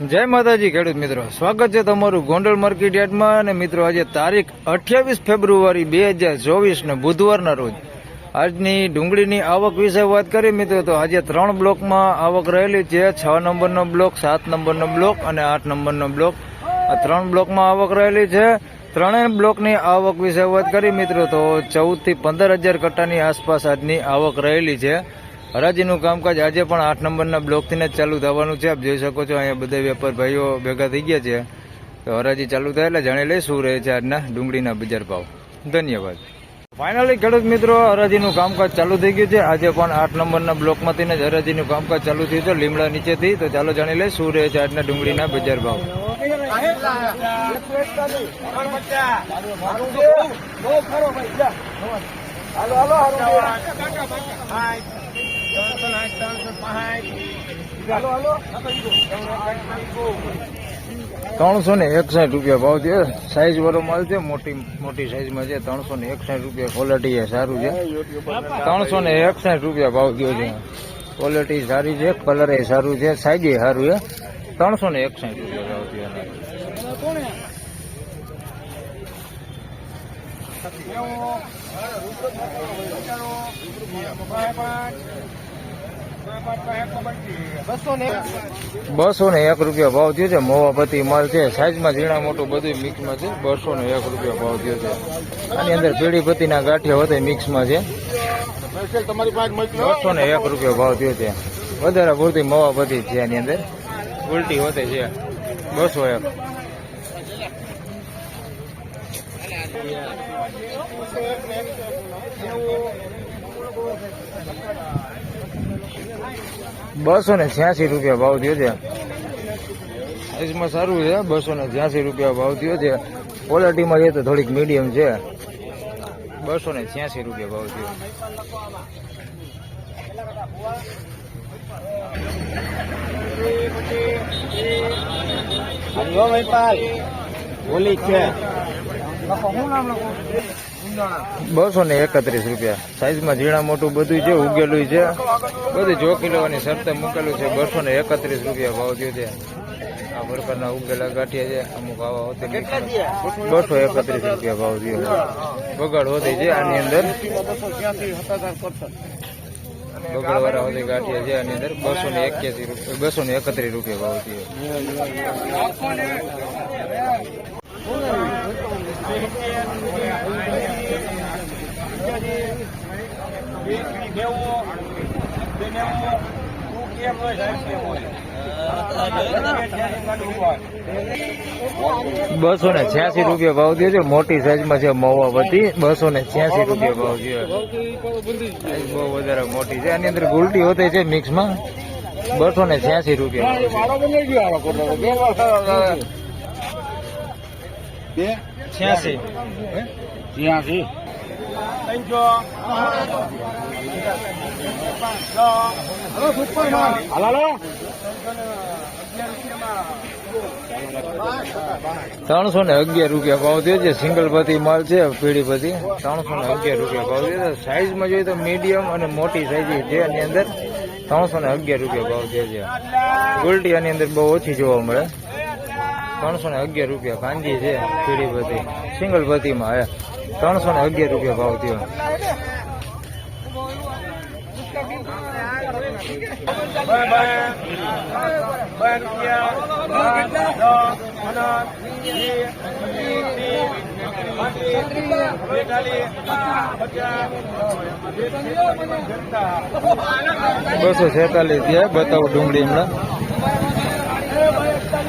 જય માતાજી, ખેડૂત મિત્રો. સ્વાગત છે તમારું ગોંડલ માર્કેટ યાર્ડમાં અને મિત્રો, આજે તારીખ અઠ્યાવીસ ફેબ્રુઆરી બે હજાર ચોવીસ ને બુધવારના રોજ. આજની ડુંગળીની આવક વિશે વાત કરીએ મિત્રો, તો આજે ત્રણ બ્લોકમાં આવક રહેલી છે. છ નંબરનો બ્લોક, સાત નંબરનો બ્લોક અને આઠ નંબરનો બ્લોક. આ ત્રણ બ્લોકમાં આવક રહેલી છે. ત્રણેય બ્લોકની આવક વિશે વાત કરી મિત્રો, તો ચૌદથી પંદર હજાર કટ્ટાની આસપાસ આજની આવક રહેલી છે. હરાજીનું કામકાજ આજે પણ આઠ નંબરના બ્લોકથી જ ચાલુ થવાનું છે. આપ જોઈ શકો છો અહીંયા બધા વેપાર ભાઈઓ ભેગા થઈ ગયા છે. તો હરાજી ચાલુ થાય એટલે જાણી લઈ શું રહે છે આજના ડુંગળીના બજાર ભાવ. ધન્યવાદ. ફાઇનલી ખેડૂત મિત્રો હરાજીનું કામકાજ ચાલુ થઈ ગયું છે. આજે પણ આઠ નંબરના બ્લોકમાંથી જ હરાજીનું કામકાજ ચાલુ થયું છે લીમડા નીચેથી. તો ચાલો જાણી લઈ શું રહે છે આજના ડુંગળીના બજાર ભાવ. ત્રણસો ને એકસાઠ રૂપિયા ભાવ છે. સાઈઝ વાળો માલ છે, મોટી મોટી સાઈઝમાં છે. ત્રણસો ને એકસાઠ રૂપિયા ક્વોલિટી એ સારું છે. ત્રણસો ને એકસાઠ રૂપિયા ભાવ થયો છે. ક્વોલિટી સારી છે કલર એ સારું છે સાઈઝ એ સારું છે. ત્રણસો ને એકસાઠ રૂપિયા ભાવ થયો બસો ને એક રૂપિયા ભાવ થયો છે. મોવાપતિ માલ છે. સાઈઝમાં ઝીણા મોટું બધું મિક્સમાં છે. બસો ને એક રૂપિયા ભાવ થયો છે. આની અંદર પીળીપતિના ગાંઠિયા વધે મિક્સમાં છે. બસો ને એક રૂપિયા ભાવ થયો છે. વધારે પૂરતી મોવાપતિ છે આની અંદર. ઉલટી હોતે છે. બસો એક. બસો ને છ્યાસી રૂપિયા ભાવ થયો છે. સાઈઝમાં સારું છે બસો ને છ્યાસી રૂપિયા ભાવ થયો છે. ક્વોલિટીમાં છે તો થોડીક મીડિયમ છે. બસો ને છ્યાસી રૂપિયા ભાવ થયો. ઓલી છે. બસો ને એકત્રીસ રૂપિયા. સાઈઝમાં ઝીણા મોટું બધું છે ઉગેલું છે. બધું જો કિલોની શરતે મૂકેલું છે. બસો ને એકત્રીસ રૂપિયા ભાવ થયો છે. આ પ્રકારના ઉગેલા ગાંઠિયા છે. અમુક આવા હોતે બસો એકત્રીસ રૂપિયા ભાવ થયો. બગાડ હોતી છે આની અંદર. બગડ વાળા હોતી ગાંઠિયા છે આની અંદર. બસો ને એક્યાસી રૂપિયા બસો ને એકત્રીસ રૂપિયા ભાવ થયો. બસો ને છ્યાસી રૂપિયા ભાવ દે છે. મોટી સાઈઝમાં છે મહુવાપતિ બસો ને છ્યાસી રૂપિયા ભાવ થયો બહુ વધારે મોટી છે. આની અંદર ગુલટી હોતી છે મિક્સમાં બસો ને છ્યાસી રૂપિયા છ્યાસી. ત્રણસો ને અગિયાર રૂપિયા ભાવ થયો છે. સિંગલ પતિ માલ છે પીળી પતિ. ત્રણસો ને અગિયાર રૂપિયા ભાવ થયો છે. સાઈઝમાં જોઈએ તો મીડિયમ અને મોટી સાઈઝ છે. એની અંદર ત્રણસો ને અગિયાર રૂપિયા ભાવ થયો છે. ગોલ્ટી આની અંદર બહુ ઓછી જોવા મળે. ત્રણસો ને અગિયાર રૂપિયા કાંજી છે પીળી પતિ સિંગલ પતિમાં હે. ત્રણસો ને અગિયાર રૂપિયા ભાવ થયો. બસો છેતાલીસ બતાવું ડુંગળી હમણાં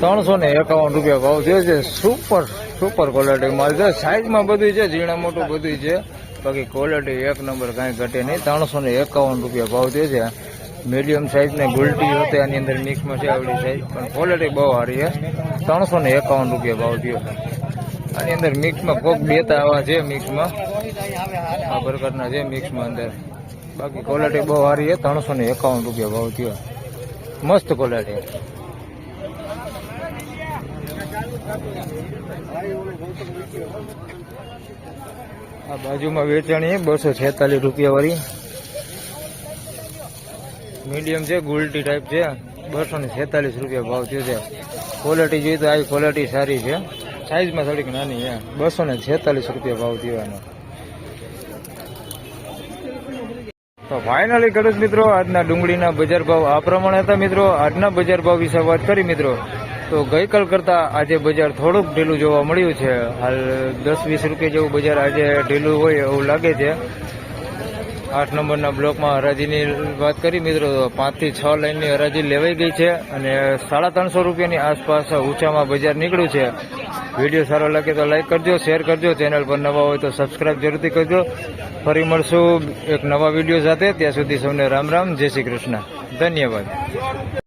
ત્રણસો ને એકાવન રૂપિયા ભાવ થયો છે. સુપર સુપર ક્વોલિટી માલ છે. સાઈઝમાં બધું છે, ઝીણા મોટું બધું છે. બાકી ક્વોલિટી એક નંબર કાંઈ ઘટે નહીં. ત્રણસો ને એકાવન રૂપિયા ભાવ થયો છે. મીડિયમ સાઇઝને ગુલટી હતી, આની અંદર મિક્સમાં છે આવડી સાઈઝ પણ ક્વોલિટી બહુ સારી છે. ત્રણસો ને એકાવન રૂપિયા ભાવ થયો. આની અંદર મિક્સમાં કોક બેતા આવા છે મિક્સમાં આ પ્રકારના છે મિક્સમાં અંદર. બાકી ક્વોલિટી બહુ સારી છે, ત્રણસો ને એકાવન રૂપિયા ભાવ થયો. મસ્ત ક્વોલિટી આ બાજુમાં વેચાણી બસો છેતાલીસ રૂપિયા વાળી. મીડિયમ છે, ગુલટી ટાઈપ છે, બસો ને છેતાલીસ રૂપિયા ભાવ થયો છે. ક્વોલિટી જોઈએ તો આવી ક્વોલિટી સારી છે. સાઈઝમાં થોડીક નાની છે, બસો ને છેતાલીસ રૂપિયા ભાવ થયો એનો તો ફાઇનલી ખેડૂત મિત્રો, આજના ડુંગળીના બજાર ભાવ આ પ્રમાણે હતા મિત્રો. આજના બજાર ભાવ વિશે વાત કરી મિત્રો. તો ગઈકાલ કરતા આજે બજાર થોડુંક ઢીલું જોવા મળ્યું છે. હાલ દસ વીસ રૂપિયા જેવું બજાર આજે ઢીલું હોય એવું લાગે છે. આઠ નંબરના બ્લોકમાં હરાજીની વાત કરી મિત્રો પાંચથી છ લાઈનની હરાજી લેવાઈ ગઈ છે અને સાડા ત્રણસો રૂપિયાની આસપાસ ઊંચામાં બજાર નીકળ્યું છે. વીડિયો સારો લાગે તો લાઈક કરજો, શેર કરજો, ચેનલ પર નવા હોય તો સબસ્ક્રાઈબ જરૂરથી કરજો. ફરી મળશું એક નવા વીડિયો સાથે, ત્યાં સુધી સૌને રામ રામ, જય શ્રી કૃષ્ણ. ધન્યવાદ.